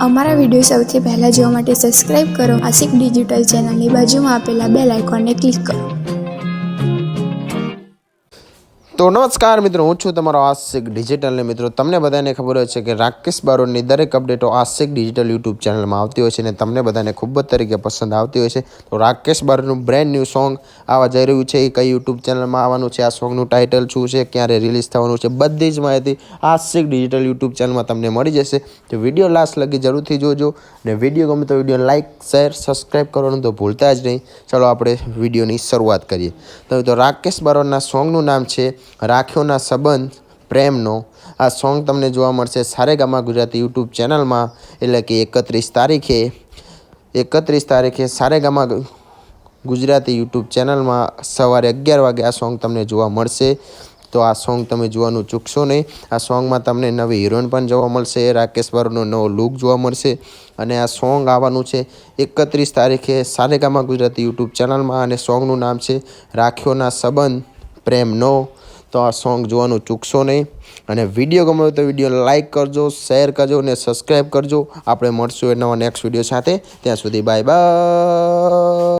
અમારા વીડિયો સૌથી પહેલાં જોવા માટે સબસ્ક્રાઇબ કરો. આશિક ડિજિટલ ચેનલની બાજુમાં આપેલા બેલ આઇકોનને ક્લિક કરો. તો નમસ્કાર મિત્રો, હું છું તમારો આશિક ડિજિટલને મિત્રો, તમને બધાને ખબર હોય છે કે રાકેશ બારોટની દરેક અપડેટો આશિક ડિજિટલ યુટ્યુબ ચેનલમાં આવતી હોય છે અને તમને બધાને ખૂબ જ તરીકે પસંદ આવતી હોય છે. તો રાકેશ બારોટનું બ્રેન્ડ ન્યૂ સોંગ આવવા જઈ રહ્યું છે, એ કઈ યુટ્યુબ ચેનલમાં આવવાનું છે, આ સોંગનું ટાઇટલ શું છે, ક્યારે રિલીઝ થવાનું છે, બધી જ માહિતી આશિક ડિજિટલ યુટ્યુબ ચેનલમાં તમને મળી જશે. તો વીડિયો લાસ્ટ લગી જરૂરથી જોજો અને વીડિયો ગમે તો વીડિયો લાઇક શેર સબસ્ક્રાઈબ કરવાનું તો ભૂલતા જ નહીં. ચલો આપણે વિડીયોની શરૂઆત કરીએ. તો રાકેશ બારોટના સોંગનું નામ છે રાખ્યોના સંબંધ, પ્રેમનો. આ સોંગ તમને જોવા મળશે સારેગામા ગુજરાતી યુટ્યુબ ચેનલમાં, એટલે કે એકત્રીસ તારીખે. એકત્રીસ તારીખે સારેગામા ગુજરાતી યુટ્યુબ ચેનલમાં સવારે અગિયાર વાગે આ સોંગ તમને જોવા મળશે. તો આ સોંગ તમે જોવાનું ચૂકશો નહીં. આ સોંગમાં તમને નવી હિરોઈન પણ જોવા મળશે, રાકેશ બારોટનો નવો લુક જોવા મળશે. અને આ સોંગ આવવાનું છે એકત્રીસ તારીખે સારેગામા ગુજરાતી યુટ્યુબ ચેનલમાં અને સોંગનું નામ છે રાખ્યોના સંબંધ, પ્રેમનો. તો આ સોંગ જોવાનું ચૂકશો નહીં. અને વીડિયો ગમે તો વીડિયો લાઇક કરજો શેર કરજો અને સબસ્ક્રાઈબ કરજો. આપણે મળશું એ નવા નેક્સ્ટ વીડિયો સાથે. ત્યાં સુધી બાય બાય